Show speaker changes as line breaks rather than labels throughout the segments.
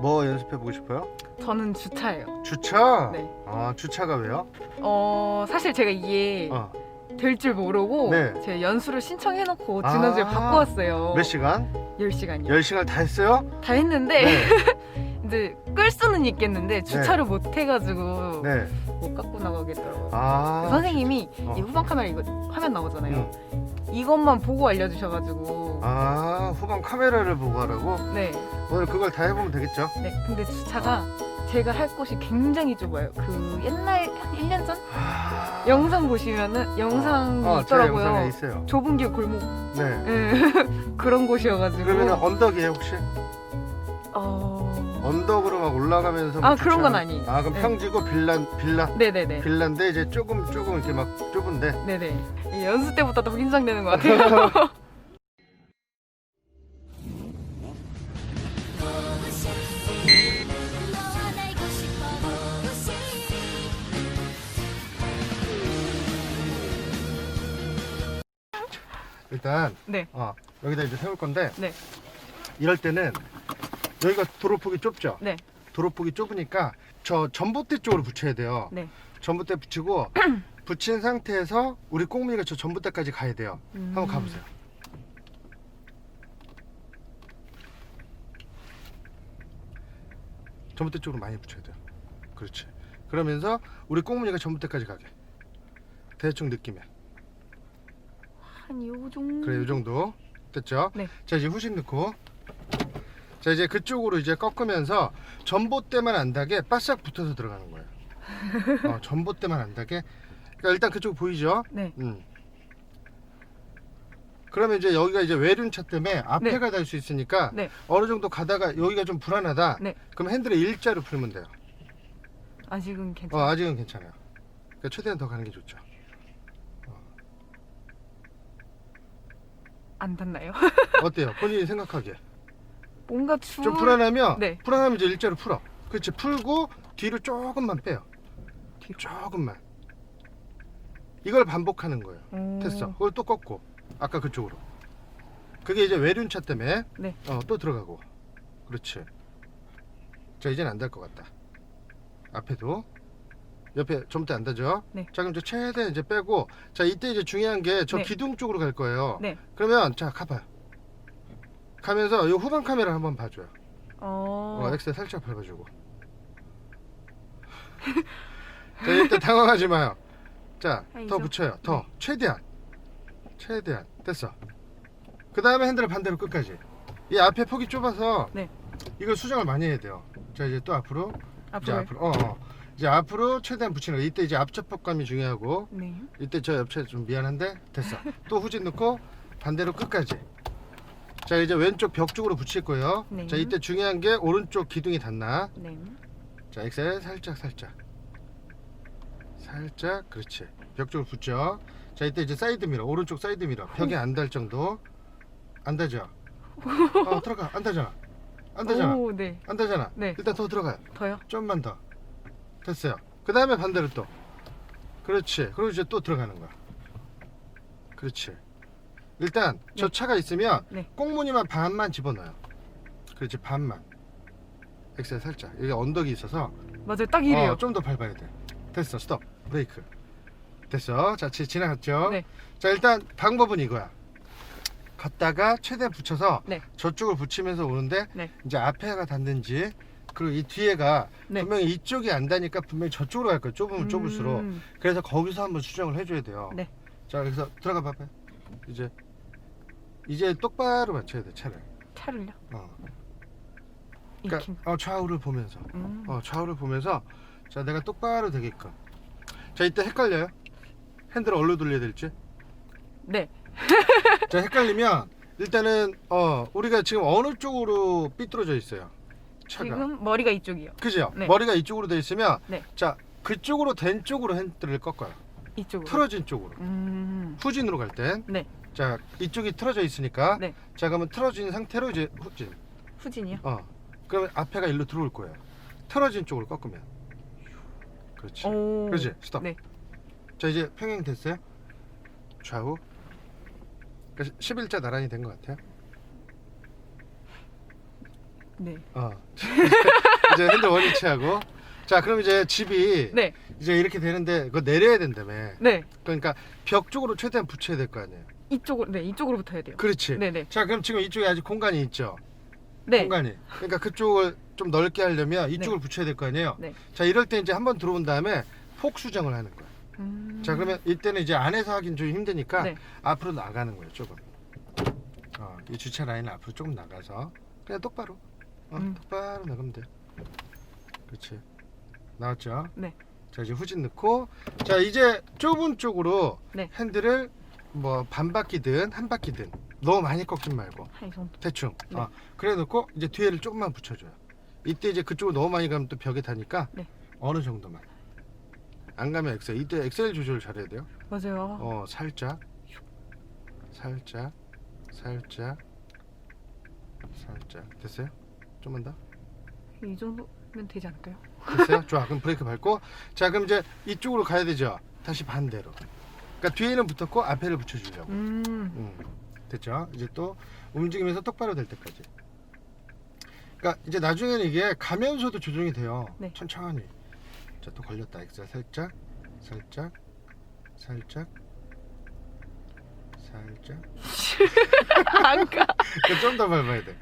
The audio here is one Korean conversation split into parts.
뭐 연습해 보고 싶어요?
저는 주차예요.
주차?
네.
아 주차가 왜요?
어 사실 제가 이게
어.
될 줄 모르고
네.
제가 연수를 신청해놓고 지난주에
아.
받고 왔어요.
몇 시간?
10시간이요.
10시간 다 했어요?
다 했는데
네.
이제 끌 수는 있겠는데 주차를 못 해가지고
네.
못 갖고 나가겠더라고요.
아.
그 선생님이
어.
이 후방 카메라 이거 화면 나오잖아요.
응.
이것만 보고 알려주셔가지고
아 후방 카메라를 보고 하라고?
네,
오늘 그걸 다 해보면 되겠죠?
네. 근데 주차가 제가 할 곳이 굉장히 좁아요. 그 옛날 한 1년 전
아.
영상 보시면은 영상이
어, 제
있더라고요.
영상에 있어요.
좁은 길 골목
네.
예, 그런 곳이어가지고
그러면 언덕이에요 혹시?
어...
언덕으로 막 올라가면서
아,
뭐
그런 건 아니에요.
아 그럼
네.
평지고 빌라 빌라
네네네
빌라인데 이제 조금 조금 이렇게 막 좁은데
네네 이 연습 때보다 더 긴장되는 것 같아요.
보고 싶 너와 알고 싶어 보고 싶
일단
네.
어, 여기다 이제 세울 건데
네.
이럴 때는 여기가 도로폭이 좁죠?
네.
도로폭이 좁으니까 저 전봇대 쪽으로 붙여야 돼요.
네.
전봇대 붙이고 붙인 상태에서 우리 꽁무니가 저 전봇대까지 가야 돼요.
음.
한번 가보세요. 전봇대 쪽으로 많이 붙여야 돼요. 그렇지. 그러면서 우리 꽁무니가 전봇대까지 가게. 대충 느낌에.
한 요 정도.
그래, 이 정도 됐죠?
네.
자 이제 후식 넣고. 자 이제 그쪽으로 이제 꺾으면서 전봇대만 안 닿게 바싹 붙어서 들어가는 거예요. 어, 전봇대만 안 닿게. 그러니까 일단 그쪽 보이죠?
네.
음. 그러면 이제 여기가 이제 외륜차 때문에 앞에가 달수 있으니까
네.
어느 정도 가다가 여기가 좀 불안하다.
네.
그럼 핸들을 일자로 풀면 돼요.
아직은
어,
괜찮아요.
아직은 괜찮아요. 그러니까 최대한 더 가는 게 좋죠.
안 닿나요?
어때요? 본인이 생각하기에
뭔가 추.
좀 불안하면
네.
불안하면 이제 일자로 풀어. 그렇지 풀고 뒤로 조금만 빼요.
뒤로.
조금만. 이걸 반복하는 거예요.
오.
됐어. 그걸 또 꺾고 아까 그쪽으로. 그게 이제 외륜차 때문에
네.
어, 또 들어가고. 그렇지. 자 이제는 안될것 같다. 앞에도 옆에 좀더 안 닿죠?
네.
자 그럼 이제 최대한 이제 빼고 자 이때 이제 중요한 게 저
네.
기둥 쪽으로 갈 거예요.
네.
그러면 자 가봐요. 가면서 이 후방 카메라 한번 봐줘요.
어.
어, 엑셀 살짝 밟아주고. 자, 일단 당황하지 마요. 자, 더
아니죠?
붙여요. 더. 최대한. 최대한. 됐어. 그 다음에 핸들을 반대로 끝까지. 이 앞에 폭이 좁아서
네.
이걸 수정을 많이 해야 돼요. 자, 이제 또 앞으로. 이제
앞으로.
앞으로. 어, 어. 이제 앞으로 최대한 붙이는 거. 이때 이제 앞접촉감이 중요하고
네.
이때 저 옆에 좀 미안한데 됐어. 또 후진 넣고 반대로 끝까지. 자 이제 왼쪽 벽 쪽으로 붙일 거예요.
네.
자 이때 중요한 게 오른쪽 기둥이 닿나.
네.
자 엑셀 살짝 살짝. 살짝 그렇지. 벽 쪽으로 붙죠. 자 이때 이제 사이드 미러 오른쪽 사이드 미러 벽에 안 닿을 정도. 안 닿죠. 어 들어가 안 닿잖아. 안 닿잖아.
오, 네.
안 닿잖아.
네.
일단 더 들어가요.
더요?
좀만 더 됐어요 그 다음에 반대로 또 그렇지 그리고 이제 또 들어가는 거야 그렇지 일단 저
네.
차가 있으면
네.
꽁무니만 반만 집어넣어요 그렇지 반만 엑셀 살짝 여기 언덕이 있어서
맞아요. 딱 이래요.
좀더 밟아야 돼 됐어 스톱 브레이크 됐어 자 지, 지나갔죠
네.
자 일단 방법은 이거야 갔다가 최대한 붙여서
네.
저쪽을 붙이면서 오는데
네.
이제 앞에가 닿는지 그리고 이 뒤에가
네.
분명히 이쪽이 안 닿으니까 분명히 저쪽으로 갈 거예요. 좁으면 좁을수록.
음,
그래서 거기서 한번 수정을 해줘야 돼요.
네.
자, 그래서 들어가 봐봐요. 이제 이제 똑바로 맞춰야 돼 차를.
차를요?
어. 그러니까 어, 좌우를 보면서.
음.
어, 좌우를 보면서 자 내가 똑바로 되게끔. 자 이때 헷갈려요? 핸들을 어디로 돌려야 될지.
네.
자 헷갈리면 일단은 어 우리가 지금 어느 쪽으로 삐뚤어져 있어요. 차가.
지금 머리가 이쪽이요.
그죠?
네.
머리가 이쪽으로 돼 있으면
네.
자 그쪽으로 된 쪽으로 핸들을 꺾어요.
이쪽으로.
틀어진 쪽으로.
음.
후진으로 갈 땐.
네.
자 이쪽이 틀어져 있으니까.
네.
자 그러면 틀어진 상태로 이제 후진.
후진이요?
어. 그러면 앞에가 일로 들어올 거예요. 틀어진 쪽으로 꺾으면. 그렇지.
오.
그렇지. 스톱.
네.
자 이제 평행 됐어요. 좌우. 그러니까 11자 나란히 된 것 같아요.
네.
어. 이제 핸들 원위치하고. 자, 그럼 이제 집이
네.
이제 이렇게 되는데 그거 내려야 된다며.
네.
그러니까 벽 쪽으로 최대한 붙여야 될 거 아니에요.
이쪽으로 네 이쪽으로 붙어야 돼요.
그렇지.
네네.
자, 그럼 지금 이쪽에 아직 공간이 있죠.
네.
공간이. 그러니까 그쪽을 좀 넓게 하려면 이쪽을 붙여야 될 거 아니에요.
네.
자, 이럴 때 이제 한번 들어온 다음에 폭 수정을 하는 거야.
음...
자, 그러면 이때는 이제 안에서 하긴 좀 힘드니까
네.
앞으로 나가는 거예요, 조금. 어, 이 주차 라인 앞으로 조금 나가서 그냥 똑바로. 어,
음.
똑바로 나가면 돼. 그렇지. 나왔죠?
네.
자, 이제 후진 넣고 자, 이제 좁은 쪽으로
네.
핸들을 뭐 반 바퀴든 한 바퀴든 너무 많이 꺾지 말고
한 정도.
대충.
네.
어, 그래 놓고 이제 뒤에를 조금만 붙여줘요. 이때 이제 그쪽으로 너무 많이 가면 또 벽에 타니까
네.
어느 정도만. 안 가면 엑셀. 이때 엑셀 조절 잘해야 돼요.
맞아요.
어, 살짝. 살짝. 살짝. 살짝. 됐어요? 좀만 더.
이 정도면 되지 않을까요?
됐어요? 좋아. 그럼 브레이크 밟고. 자, 그럼 이제 이쪽으로 가야 되죠. 다시 반대로. 그러니까 뒤에는 붙었고 앞에를 붙여주려고.
음.
음, 됐죠? 이제 또 움직이면서 똑바로 될 때까지. 그러니까 이제 나중에는 이게 가면서도 조정이 돼요.
네.
천천히. 자, 또 걸렸다. 엑셀 살짝, 살짝, 살짝, 살짝.
안 가.
좀 더 밟아야 돼.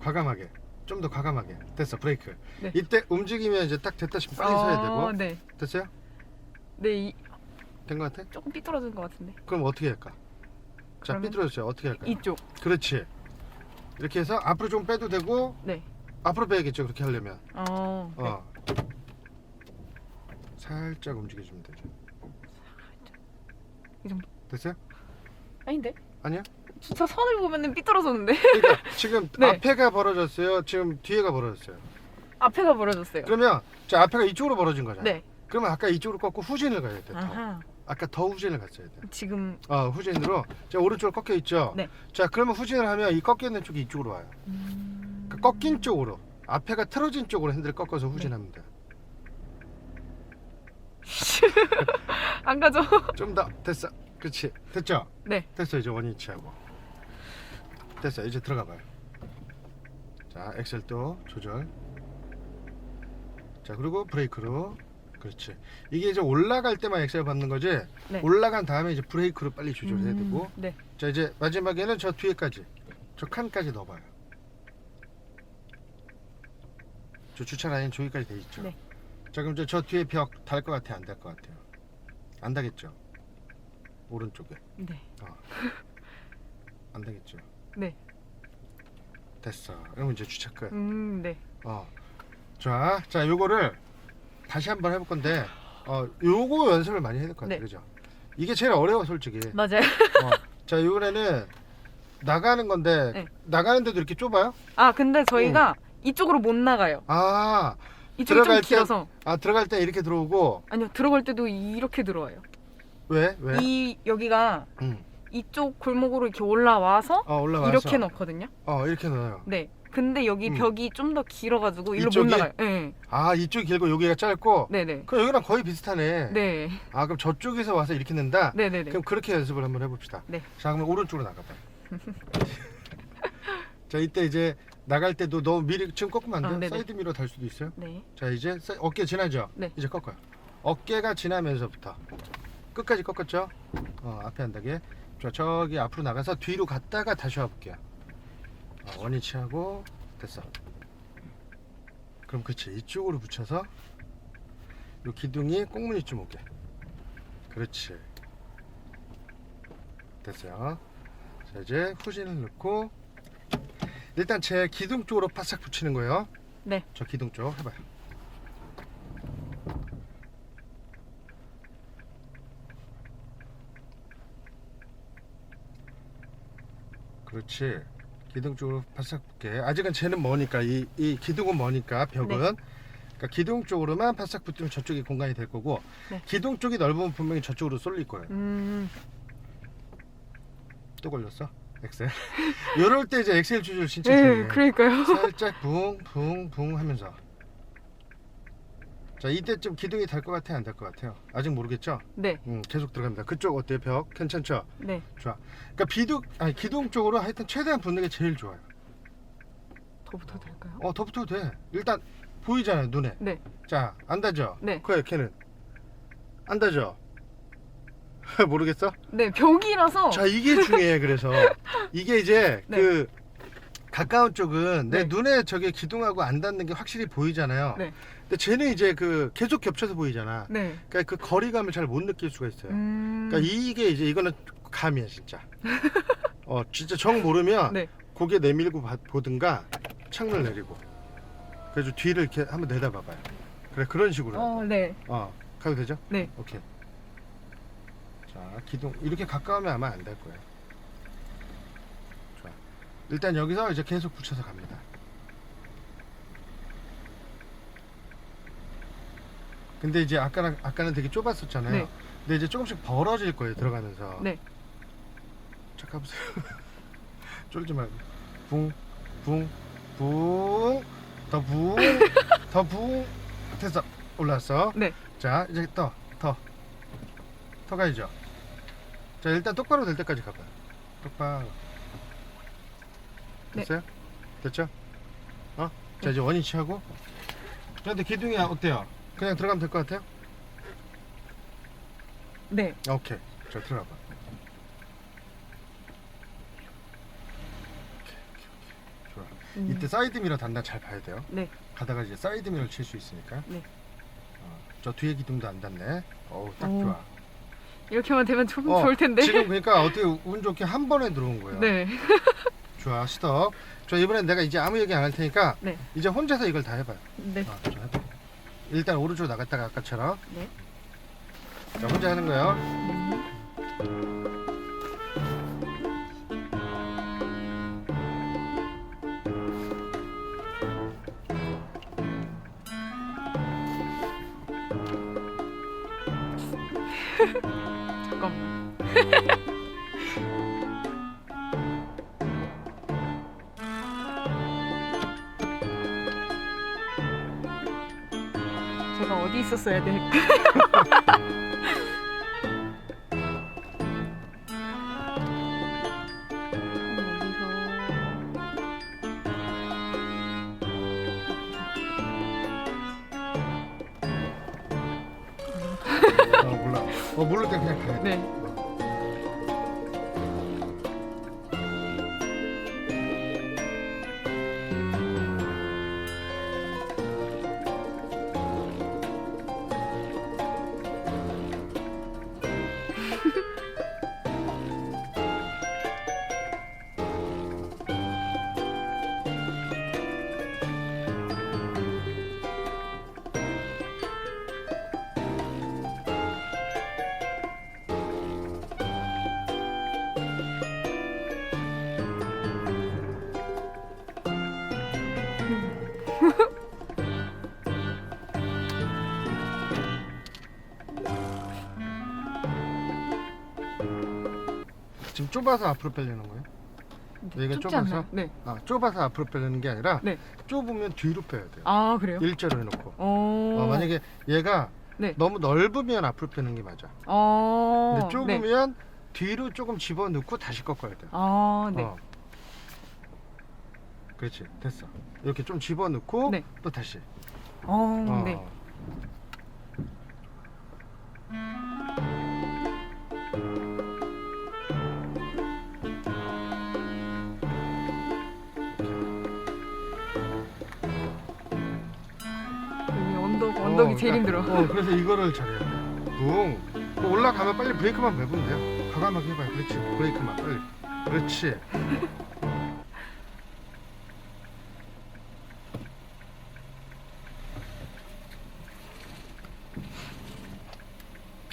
과감하게. 좀 더 과감하게. 됐어. 브레이크.
네.
이때 움직이면 이제 딱 됐다 싶으면 빨리 서야 되고.
네.
됐어요?
네, 이,
된 것 같아?
조금 삐뚤어진 것 같은데.
그럼 어떻게 할까? 자,
그러면
삐뚤어졌어요. 어떻게 할까 요?
이쪽.
그렇지. 이렇게 해서 앞으로 좀 빼도 되고
네.
앞으로 빼야겠죠. 그렇게 하려면.
어. 네.
어. 살짝 움직여주면 되죠.
이 정도.
됐어요?
아닌데?
아니야?
진짜 선을 보면은 삐뚤어졌는데.
그러니까 지금
네.
앞에가 벌어졌어요. 지금 뒤에가 벌어졌어요.
앞에가 벌어졌어요.
그러면 저 앞에가 이쪽으로 벌어진 거잖아.
네.
그러면 아까 이쪽으로 꺾고 후진을 가야 돼. 더.
아하.
아까 더 후진을 갔어야 돼.
지금
어, 후진으로. 자, 오른쪽으로 꺾여 있죠.
네.
자, 그러면 후진을 하면 이 꺾여 있는 쪽이 이쪽으로 와요.
음...
그러니까 꺾인 쪽으로. 앞에가 틀어진 쪽으로 핸들을 꺾어서 돼.
안 가죠?
좀 더. 됐어. 그렇지. 됐죠?
네.
됐어 이제 원위치하고 됐어 이제 들어가 봐요 자 엑셀 또 조절 자 그리고 브레이크로 그렇지 이게 이제 올라갈 때만 엑셀 밟는 거지
네.
올라간 다음에 이제 브레이크로 빨리 조절해야
음,
되고
네.
자 이제 마지막에는 저 뒤에까지 저 칸까지 넣어봐요 저 주차 라인 저기까지 돼 있죠
네.
자 그럼 이제 저 뒤에 벽 달 것 같아 안달 것 같아요 안 닿겠죠 오른쪽에
네.
안 되겠죠.
네.
됐어. 그럼 이제 주차 끝.
음, 네.
어. 좋아. 자, 요거를 다시 한번 해볼 건데, 어, 요거 연습을 많이 해야 될 것 같아.
네.
그죠? 이게 제일 어려워, 솔직히.
맞아요.
어. 자, 요번에는 나가는 건데,
네.
나가는데도 이렇게 좁아요?
아, 근데 저희가 이쪽으로 못 나가요.
아,
이쪽이 좀
들어갈 때-
길어서.
아, 들어갈 때 이렇게 들어오고,
아니요, 들어갈 때도 이렇게 들어와요.
왜? 왜?
이 여기가
응.
이쪽 골목으로 이렇게 올라와서
어, 올라와서.
이렇게 넣거든요.
어, 이렇게 넣어요.
네. 근데 여기
음.
벽이 좀 더 길어가지고 일로
이쪽이?
못 나가요. 네.
아, 이쪽이 길고 여기가 짧고,
네네.
그럼 여기랑 거의 비슷하네.
네.
아, 그럼 저쪽에서 와서 이렇게 낸다?
네네네.
그럼 그렇게 연습을 한번 해봅시다.
네.
자, 그러면 오른쪽으로 나가봐. 자, 이때 이제 나갈 때도 너무 미리 지금 꺾으면 안
아,
돼요.
네네.
사이드 미러 달 수도 있어요.
네.
자, 이제 사- 어깨 지나죠.
네.
이제 꺾어요. 어깨가 지나면서부터 끝까지 꺾었죠. 어, 앞에 안 닿게. 자, 저기 앞으로 나가서 뒤로 갔다가 다시 와볼게요. 어, 원위치하고 됐어. 그럼 그치 이쪽으로 붙여서 요 기둥이 꽁무니 좀 오게. 그렇지. 됐어요. 자 이제 후진을 넣고 일단 제 기둥 쪽으로 바싹 붙이는 거예요.
네.
저 기둥 쪽 해봐요. 그렇지. 기둥 쪽으로 바싹 붙게. 아직은 쟤는 머니까 이, 이 기둥은 머니까 벽은.
네.
그러니까 기둥 쪽으로만 바싹 붙으면 저쪽이 공간이 될 거고
네.
기둥 쪽이 넓으면 분명히 저쪽으로 쏠릴 거예요.
음.
또 걸렸어? 엑셀. 이럴 때 이제 엑셀 조절 진짜 중요해.
네, 그러니까요.
살짝 붕 붕 붕 하면서 자 이때쯤 기둥이 달 것 같아 안달 것 같아요 아직 모르겠죠
네.
음, 계속 들어갑니다 그쪽 어때요 벽 괜찮죠
네.
그러니까 비둥 아니 기둥 쪽으로 하여튼 최대한 붙는 게 제일 좋아요
더 붙어도 될까요?
어, 더 붙어도 돼. 일단 보이잖아요, 눈에.
네.
자, 안다죠?
네.
그래, 걔는. 안다죠? 모르겠어?
네, 벽이라서.
자, 이게 중요해, 그래서. 이게 이제
네.
그 가까운 쪽은 내
네.
눈에 저게 기둥하고 안 닿는 게 확실히 보이잖아요.
네.
근데 쟤는 이제 그 계속 겹쳐서 보이잖아.
네.
그러니까 그 거리감을 잘 못 느낄 수가 있어요.
음.
그러니까 이게 이제 이거는 감이야, 진짜. 어, 진짜 정 모르면
네.
고개 내밀고 봐- 보든가 창문을 내리고. 그래서 뒤를 이렇게 한번 내다봐봐요. 그래, 그런 식으로.
어, 네.
어, 가도 되죠?
네.
오케이. 자, 기둥 이렇게 가까우면 아마 안 될 거예요. 좋아. 일단 여기서 이제 계속 붙여서 갑니다. 근데 이제 아까는 아까는 되게 좁았었잖아요.
네.
근데 이제 조금씩 벌어질 거예요 들어가면서.
네.
자 가보세요. 쫄지 말고. 붕, 붕, 붕, 더 붕, 더 붕. 됐어. 올라왔어.
네.
자 이제 더, 더, 더 가야죠. 자 일단 똑바로 될 때까지 가봐요. 똑바로.
네.
됐어요? 됐죠? 어? 자
네.
이제 원위치 하고. 자 근데 기둥이 어때요? 그냥 들어가면 될 것 같아요?
네.
오케이. 자 들어가봐. 좋아.
음.
이때 사이드 미러 단단 잘 봐야 돼요.
네.
가다가 이제 사이드 미러를 칠 수 있으니까.
네.
어, 저 뒤에 기둥도 안 닿네. 어우 딱
오.
좋아.
이렇게만 되면 좀
어,
좋을 텐데.
지금 그러니까 어떻게 운 좋게 한 번에 들어온 거예요.
네.
좋아 스톱. 자 이번엔 내가 이제 아무 얘기 안 할 테니까
네.
이제 혼자서 이걸 다 해봐요.
네.
어, 좀 해봐. 일단 오른쪽 나갔다가 아까처럼.
네.
자 혼자 하는 거예요.
제가 어디 있었어야 될까?
어 몰라. 어 모를 때 그냥 가야 돼.
네.
좁아서 앞으로 빼려는 거예요? 여기가
좁지
좁아서?
않나요? 네.
아 좁아서 앞으로 빼려는 게 아니라
네.
좁으면 뒤로 빼야 돼요.
아 그래요?
일자로 해놓고.
어.
어, 만약에 얘가
네.
너무 넓으면 앞으로 빼는 게 맞아.
어.
근데
네.
좁으면 뒤로 조금 집어넣고 다시 꺾어야 돼.
아 네.
어. 그렇지, 됐어. 이렇게 좀 집어넣고
네.
또 다시.
어.
어.
네. 여 언덕 언덕이
어,
제일
그러니까,
힘들어.
어, 그래서 이거를 잘해야 돼. 붕. 또 올라가면 빨리 브레이크만 밟으면 돼요. 과감하게 해봐요. 그렇지. 브레이크만 빨리. 그렇지.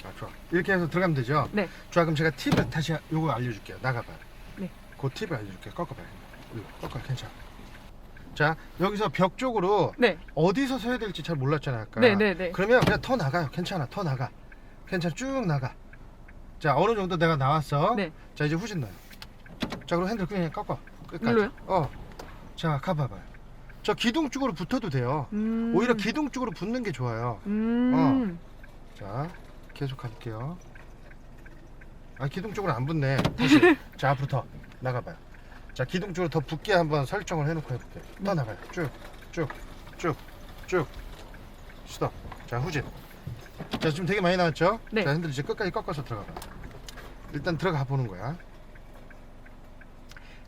아, 좋아. 이렇게 해서 들어가면 되죠?
네.
좋아. 그럼 제가 팁을 다시 요거 알려줄게요. 나가봐요.
네.
그 팁을 알려줄게요. 꺾어봐요. 이거 꺾어. 괜찮아. 자, 여기서 벽 쪽으로
네.
어디서 서야 될지 잘 몰랐잖아요. 아까.
네, 네, 네.
그러면 그냥 더 나가요. 괜찮아. 더 나가. 괜찮아. 쭉 나가. 자, 어느 정도 내가 나왔어.
네.
자, 이제 후진 넣어요. 자, 그럼 핸들 그냥 꺾어. 끝까지.
눌러요?
어. 자, 가봐봐요. 저 기둥 쪽으로 붙어도 돼요.
음.
오히려 기둥 쪽으로 붙는 게 좋아요.
음.
자, 계속 가볼게요. 아, 기둥 쪽으로 안 붙네. 다시. 자, 앞으로 더 나가봐요. 자 기둥 쪽으로 더 붙게 한번 설정을 해놓고 해볼게. 더 나가요. 쭉, 쭉, 쭉, 쭉. 스톱. 자 후진. 자 지금 되게 많이 나왔죠?
네.
자 핸들 이제 끝까지 꺾어서 들어가. 봐. 일단 들어가 보는 거야.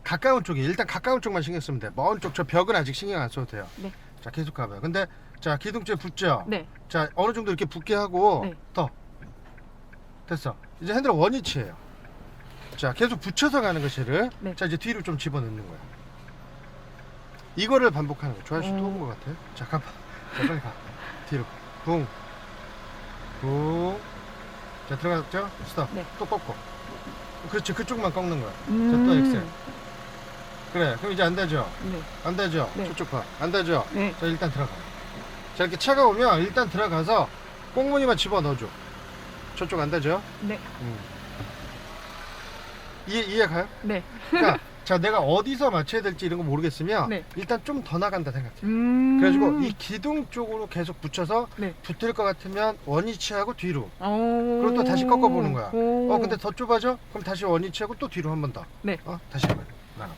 가까운 쪽에 일단 가까운 쪽만 신경 쓰면 돼. 먼 쪽 저 벽은 아직 신경 안 써도 돼요.
네.
자 계속 가봐요. 근데 자 기둥째 붙죠?
네.
자 어느 정도 이렇게 붙게 하고
네.
더 됐어 이제 핸들 원위치예요 자 계속 붙여서 가는 것이를
네.
자 이제 뒤로 좀 집어넣는 거야. 이거를 반복하는 거야 조아씨
어.
또온 것 같아. 자 가봐 자 빨리 가. 뒤로. 붕붕자 들어갔죠? 스톱.
네.
또 꺾고 그렇지. 그쪽만 꺾는 거야.
음.
또 엑셀. 그래. 그럼 이제 안 되죠?
네.
안 되죠?
네.
저쪽 봐안 되죠?
네.
자 일단 들어가. 자 이렇게 차가 오면 일단 들어가서 꽁무니만 집어 넣어줘. 저쪽 안 되죠?
네.
음. 이해 이해 가요
네.
그러니까 자 내가 어디서 맞춰야 될지 이런 거 모르겠으면
네.
일단 좀 더 나간다 생각해
음.
그래가지고 이 기둥 쪽으로 계속 붙여서
네.
붙을 것 같으면 원위치하고 뒤로
오.
그리고 또 다시 꺾어보는 거야.
오.
어 근데 더 좁아져 그럼 다시 원위치하고 또 뒤로 한 번 더.
네.
어 다시 해봐 나가.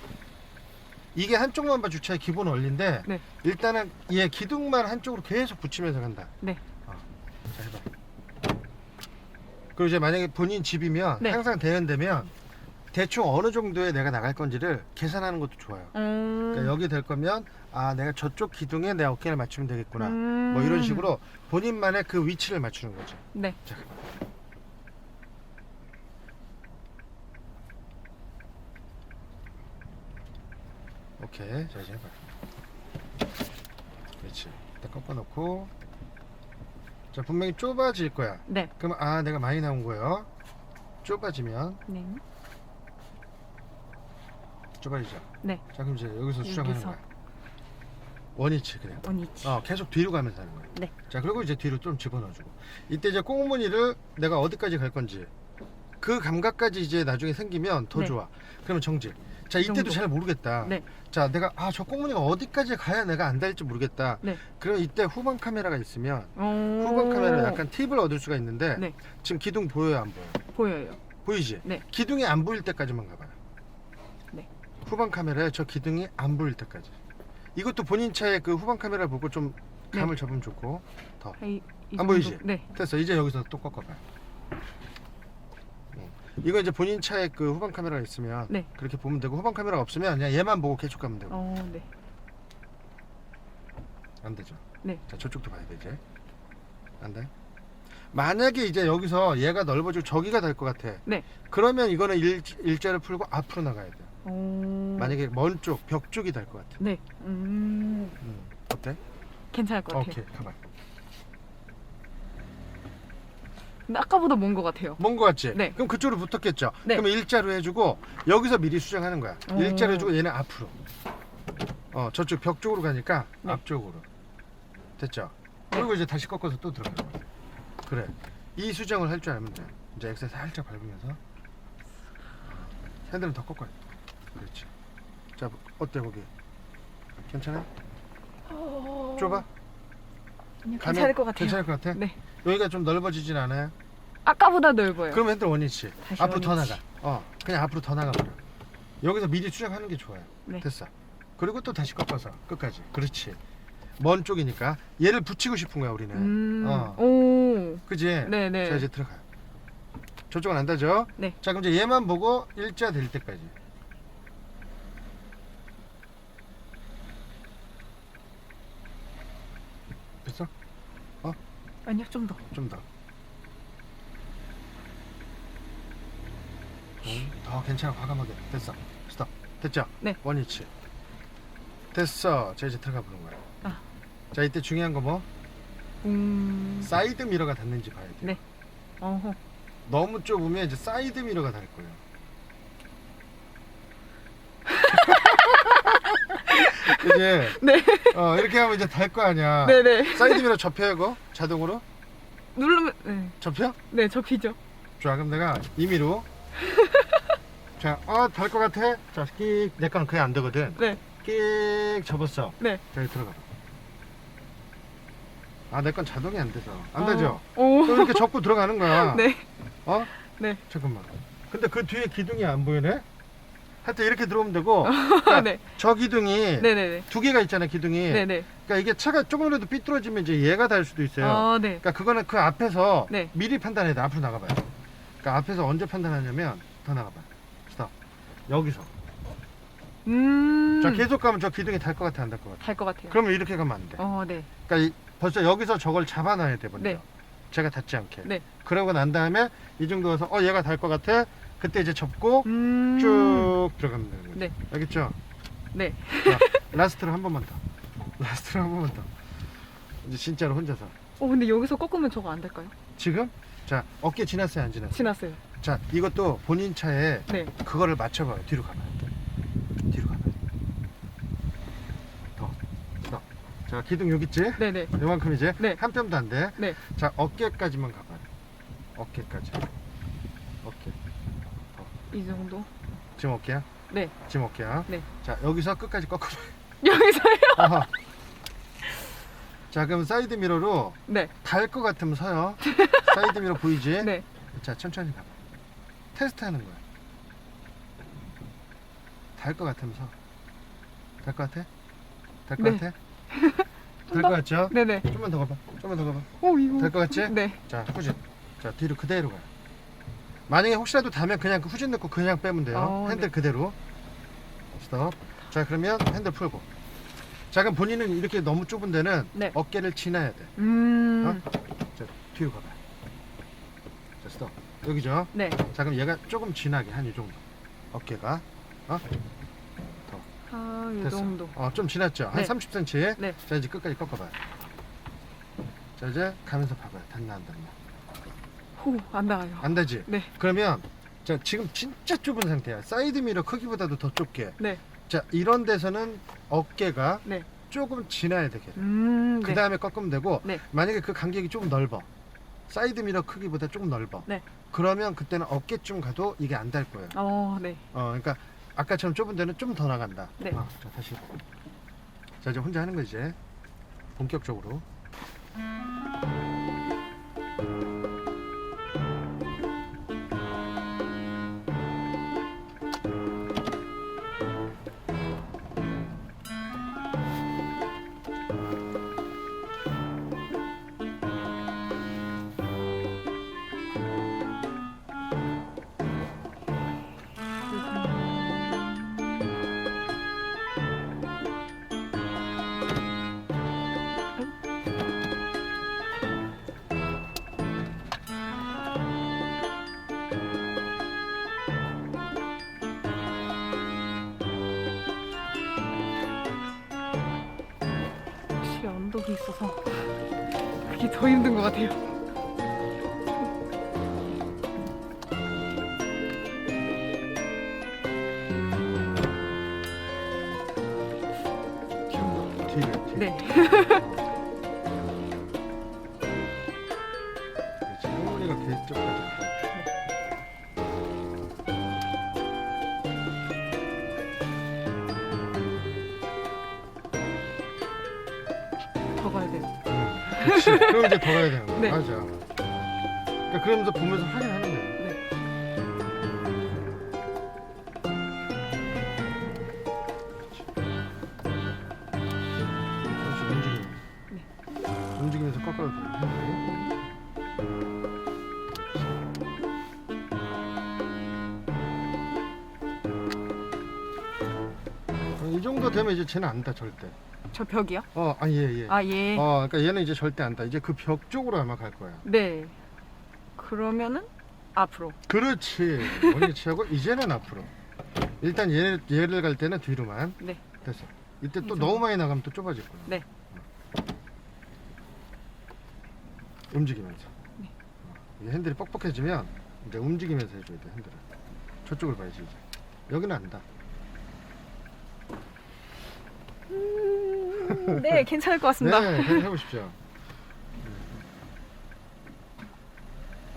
이게 한쪽만 봐 주차의 기본 원리인데
네.
일단은 얘 기둥만 한쪽으로 계속 붙이면서 간다.
네.
어. 자 해봐. 그리고 이제 만약에 본인 집이면
네.
항상 대연되면 대충 어느 정도에 내가 나갈 건지를 계산하는 것도 좋아요.
음.
그러니까 여기 될 거면 아 내가 저쪽 기둥에 내 어깨를 맞추면 되겠구나.
음.
뭐 이런 식으로 본인만의 그 위치를 맞추는 거지.
네.
자, 오케이. 자, 이제 해봐. 그렇지. 일단 꺾어놓고. 자, 분명히 좁아질 거야.
네.
그러면 아, 내가 많이 나온 거예요. 좁아지면
네.
좁아지죠.
네.
자, 그럼 이제 여기서 수정하는
여기서.
거야. 원위치 그냥.
원위치.
어, 계속 뒤로 가면서 하는 거야.
네.
자, 그리고 이제 뒤로 좀 집어넣어주고. 이때 이제 꽁무니를 내가 어디까지 갈 건지 그 감각까지 이제 나중에 생기면 더
네.
좋아. 그러면 정지. 자, 이때도
정도.
잘 모르겠다.
네.
자, 내가 아, 저 꽁무니가 어디까지 가야 내가 안 닿을지 모르겠다.
네.
그럼 이때 후방 카메라가 있으면
오.
후방 카메라 약간 팁을 얻을 수가 있는데
네.
지금 기둥 보여요, 안 보여 요?
보여요.
보이지?
네.
기둥이 안 보일 때까지만 가봐요.
네.
후방 카메라에 저 기둥이 안 보일 때까지. 이것도 본인 차의 그 후방 카메라 보고 좀 감을 잡으면 좋고.
이, 이
안. 보이지?
네.
됐어. 이제 여기서 또 꺾어봐요. 응. 이거 이제 본인 차에 그 후방 카메라가 있으면
네.
그렇게 보면 되고 후방 카메라가 없으면 그냥 얘만 보고 계속 가면 되고
어, 네.
안 되죠.
네.
자 저쪽도 봐야 돼 이제. 안 돼? 만약에 이제 여기서 얘가 넓어지고 저기가 될 것 같아.
네.
그러면 이거는 일, 일자를 풀고 앞으로 나가야 돼.
오.
만약에 먼 쪽, 벽 쪽이 될것 같아.
네. 음.
음. 어때?
괜찮을 것 같아요.
오케이, 가봐.
근데 아까보다 먼 것 같아요.
먼거 같지?
네.
그럼 그쪽으로 붙었겠죠?
네.
그러면 일자로 해주고 여기서 미리 수정하는 거야.
오.
일자로 해주고 얘는 앞으로. 어, 저쪽 벽 쪽으로 가니까
네.
앞쪽으로. 됐죠?
네.
그리고 이제 다시 꺾어서 또 들어가는 거야. 그래. 이 수정을 할 줄 알면 돼. 이제 엑셀 살짝 밟으면서 핸들은 더 꺾어야 돼. 그렇지. 자, 어때 거기? 괜찮아? 좁아?
아니요,
가면
괜찮을 것 같아요.
괜찮을 것 같아?
네.
여기가 좀 넓어지진 않아요?
아까보다 넓어요.
그럼 핸들 원위치.
다시
앞으로 더
원위치.
나가. 어, 그냥 앞으로 더 나가 버려. 여기서 미리 수정하는 게 좋아요.
네.
됐어. 그리고 또 다시 꺾어서 끝까지. 그렇지. 먼 쪽이니까 얘를 붙이고 싶은 거야 우리는.
음.
어.
오.
그지?
네, 네.
자 이제 들어가요. 저쪽은 안 되죠?
네.
자 그럼 이제 얘만 보고 일자 될 때까지. 됐어?
아니요, 좀 더.
좀 더. 음, 더 괜찮아 과감하게 됐어 스톱 됐죠?
네.
원위치 됐어 자 이제 들어가 보는 거야
아.
자 이때 중요한 거 뭐?
음.
사이드 미러가 닿는지 봐야 돼
네. 어허.
너무 좁으면 이제 사이드 미러가 닿을 거예요 이제
네.
어, 이렇게 하면 이제 닿을 거 아니야
네, 네.
사이드 미러 접혀요 이거? 자동으로?
누르면 네.
접혀?
네, 접히죠.
좋아 그럼 내가 임의로 자, 어, 달것 같아? 자, 끽, 내 거는 그게 안 되거든.
네.
끽 접었어.
네.
자, 여기 들어가. 아, 내 건 자동이 안 돼서. 안
어.
되죠?
오.
또 이렇게 접고 들어가는 거야.
네.
어?
네.
잠깐만. 근데 그 뒤에 기둥이 안 보이네? 하여튼 이렇게 들어오면 되고 그러니까
네.
저 기둥이
네네네.
두 개가 있잖아요 기둥이
네네.
그러니까 이게 차가 조금이라도 삐뚤어지면 이제 얘가 달 수도 있어요
아, 네.
그러니까 그거는 그 앞에서
네.
미리 판단해야 돼 앞으로 나가봐요 그러니까 앞에서 언제 판단하냐면 더 나가봐요 스톱 여기서
음.
자 계속 가면 저 기둥이 달것 같아 안달것 같아
달것 같아요.
그러면 이렇게 가면 안돼
어, 네.
그러니까 이- 벌써 여기서 저걸 잡아놔야 돼 먼저
네.
제가 닿지 않게
네.
그러고 난 다음에 이 정도 가서 어 얘가 달것 같아 그때 이제 접고
음.
쭉 들어가면 되는 거죠
네.
알겠죠?
네.
자, 라스트로 한 번만 더 라스트로 한 번만 더 이제 진짜로 혼자서
어, 근데 여기서 꺾으면 저거 안 될까요?
지금 자 어깨 지났어요 안 지났어요?
지났어요.
자 이것도 본인 차에
네.
그거를 맞춰봐요 뒤로 가봐요 뒤로 가봐요 더 더. 자 기둥 여기 있지?
네네.
요만큼이지?
네.
한 뼘도 안 돼.
네.
자 어깨까지만 가봐요. 어깨까지. 어깨.
이 정도.
지금 어깨야?
네.
지금 어깨야?
네.
자 여기서 끝까지 꺾어봐요.
여기서요?
아하. 자 그럼 사이드 미러로
네.
달것 같으면 서요. 사이드 미러 보이지?
네.
자 천천히 가봐. 테스트 하는 거야. 달것 같으면 서. 달것 같아? 달것
네.
같아? 달것 같죠?
네네.
좀만 더 가봐. 좀만 더 가봐.
오, 이거.
될 것 같지?
네.
자 후진 자 뒤로 그대로 가요 만약에 혹시라도 다면 그냥 그 후진 넣고 그냥 빼면 돼요.
어,
핸들
네.
그대로. 스톱. 자 그러면 핸들 풀고. 자 그럼 본인은 이렇게 너무 좁은 데는
네.
어깨를 지나야 돼.
음.
자, 뒤로 가봐요. 자 스톱. 여기죠?
네.
자 그럼 얘가 조금 지나게 한 이 정도. 어깨가.
아, 이
됐어.
정도.
어, 좀 지났죠? 한
네.
30cm
네.
자 이제 끝까지 꺾어봐요. 자 이제 가면서 봐봐요. 닿나 안 닿나
호, 안 나와요.
안 되지
네.
그러면 자 지금 진짜 좁은 상태야 사이드 미러 크기보다도 더 좁게
네.
자 이런 데서는 어깨가
네.
조금 지나야 되게
음.
그
네.
다음에 꺾으면 되고
네.
만약에 그 간격이 조금 넓어 사이드 미러 크기보다 조금 넓어
네.
그러면 그때는 어깨쯤 가도 이게 안달 거예요
어, 네.
어 그러니까 아까처럼 좁은 데는 좀 더 나간다
네.
어, 자 다시 자 이제 혼자 하는 거 이제 본격적으로
확 언덕이 있어서 그게 더 힘든 것 같아요.
그렇지. 그럼 이제 더 가야 되는 거야.
네.
맞아. 그러니까 그러면서 보면서 확인하는 거야.
네.
잠시 움직이면서.
네.
움직이면서 꺾어도 돼. 어, 이 정도 되면 이제 쟤는 안다 절대.
저 벽이요?
어, 아 예, 예.
아, 예.
어, 그러니까 얘는 이제 절대 안다. 이제 그 벽 쪽으로 아마 갈 거야.
네. 그러면은 앞으로.
그렇지. 원위치하고 이제는 앞으로. 일단 얘, 얘를 갈 때는 뒤로만.
네.
됐어. 이때
또이
너무 많이 나가면 또 좁아질 거야.
네.
움직이면서.
네.
어, 이 핸들이 뻑뻑해지면 이제 움직이면서 해줘야 돼 핸들을. 저쪽을 봐야지 이제. 여기는 안다.
음, 네, 괜찮을 것 같습니다.
네, 해보십시오.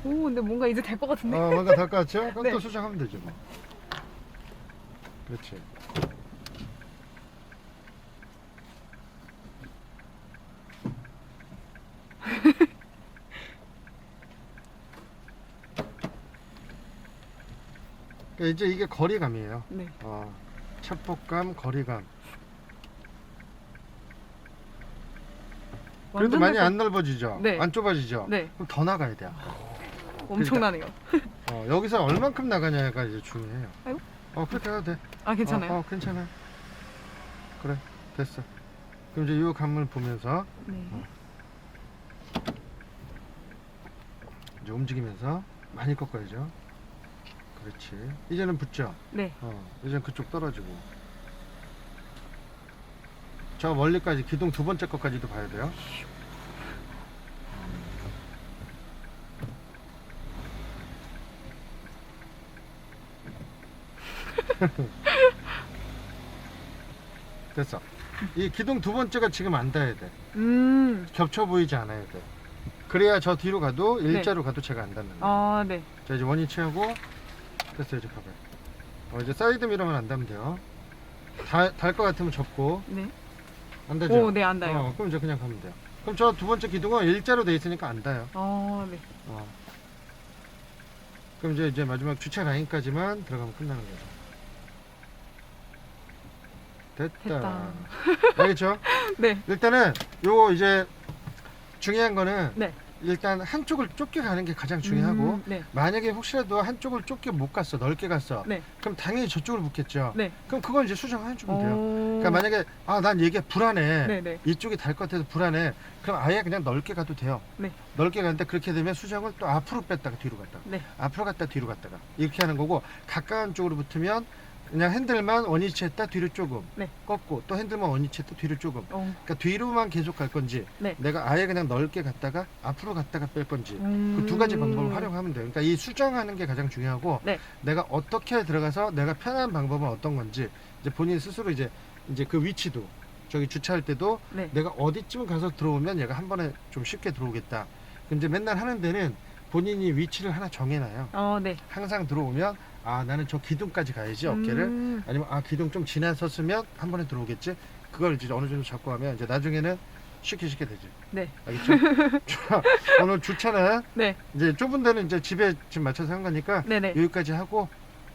오, 근데 뭔가 이제 될 것 같은데.
어, 뭔가 될 것 같죠? 그럼
네.
또 수정하면 되죠 뭐. 그렇지. 그러니까 이제 이게 거리감이에요.
네.
어, 첩복감, 거리감. 그래도 많이 날안 넓어지죠?
네.
안 좁아지죠?
네.
그럼 더 나가야 돼요.
엄청나네요.
어, 여기서 얼만큼 나가냐가 이제 중요해요.
아이고.
어, 그렇게 해도 돼.
아 괜찮아요.
어, 어, 괜찮아. 그래, 됐어. 그럼 이제 이 감을 보면서
네.
이제 움직이면서 많이 꺾어야죠. 그렇지. 이제는 붙죠.
네.
어, 이제는 그쪽 떨어지고. 저 멀리까지 기둥 두 번째 것까지도 봐야 돼요. 됐어. 이 기둥 두 번째가 지금 안 닿아야 돼.
음.
겹쳐 보이지 않아야 돼. 그래야 저 뒤로 가도 일자로 가도 제가 안 닿는 거야.
아 네.
자 이제 원위치하고 됐어 이제 봐봐요. 어, 이제 사이드 미러만 안 닿으면 돼요. 달것 같으면 접고
네.
안 닿죠?
오, 네, 안 닿아요.
어, 그럼 이제 그냥 가면 돼요. 그럼 저 두 번째 기둥은 일자로 돼 있으니까 안 닿아요.
어, 네.
어. 그럼 이제 이제 마지막 주차 라인까지만 들어가면 끝나는 거죠. 됐다.
됐다.
알겠죠?
네.
일단은 요거 이제 중요한 거는
네.
일단 한쪽을 좁게 가는 게 가장 중요하고
음, 네.
만약에 혹시라도 한쪽을 좁게 못 갔어 넓게 갔어
네.
그럼 당연히 저쪽을 붙겠죠
네.
그럼 그건 이제 수정해 주면 돼요
오.
그러니까 만약에 아 난 얘가 불안해
네, 네.
이쪽이 달 것 같아서 불안해 그럼 아예 그냥 넓게 가도 돼요
네.
넓게 가는데 그렇게 되면 수정을 또 앞으로 뺐다가 뒤로 갔다가
네.
앞으로 갔다 뒤로 갔다가 이렇게 하는 거고 가까운 쪽으로 붙으면 그냥 핸들만 원위치 했다 뒤로 조금
네.
꺾고 또 핸들만 원위치 했다 뒤로 조금
어.
그러니까 뒤로만 계속 갈 건지
네.
내가 아예 그냥 넓게 갔다가 앞으로 갔다가 뺄 건지
음.
그두 가지 방법을 활용하면 돼요. 그러니까 이 수정하는 게 가장 중요하고
네.
내가 어떻게 들어가서 내가 편한 방법은 어떤 건지 이제 본인 스스로 이제 이제 그 위치도 저기 주차할 때도
네.
내가 어디쯤 가서 들어오면 얘가 한 번에 좀 쉽게 들어오겠다. 근데 맨날 하는 데는 본인이 위치를 하나 정해놔요.
어, 네.
항상 들어오면 아 나는 저 기둥까지 가야지 어깨를
음.
아니면 아 기둥 좀 지나섰으면 한 번에 들어오겠지. 그걸 이제 어느 정도 잡고 하면 이제 나중에는 쉽게 쉽게 되지.
네.
알겠죠? 자, 오늘 주차는
네.
이제 좁은 데는 이제 집에 지금 맞춰서 한 거니까
네, 네.
여기까지 하고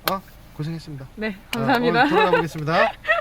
어 고생했습니다.
네.
어,
감사합니다.
오늘 들어가 보겠습니다.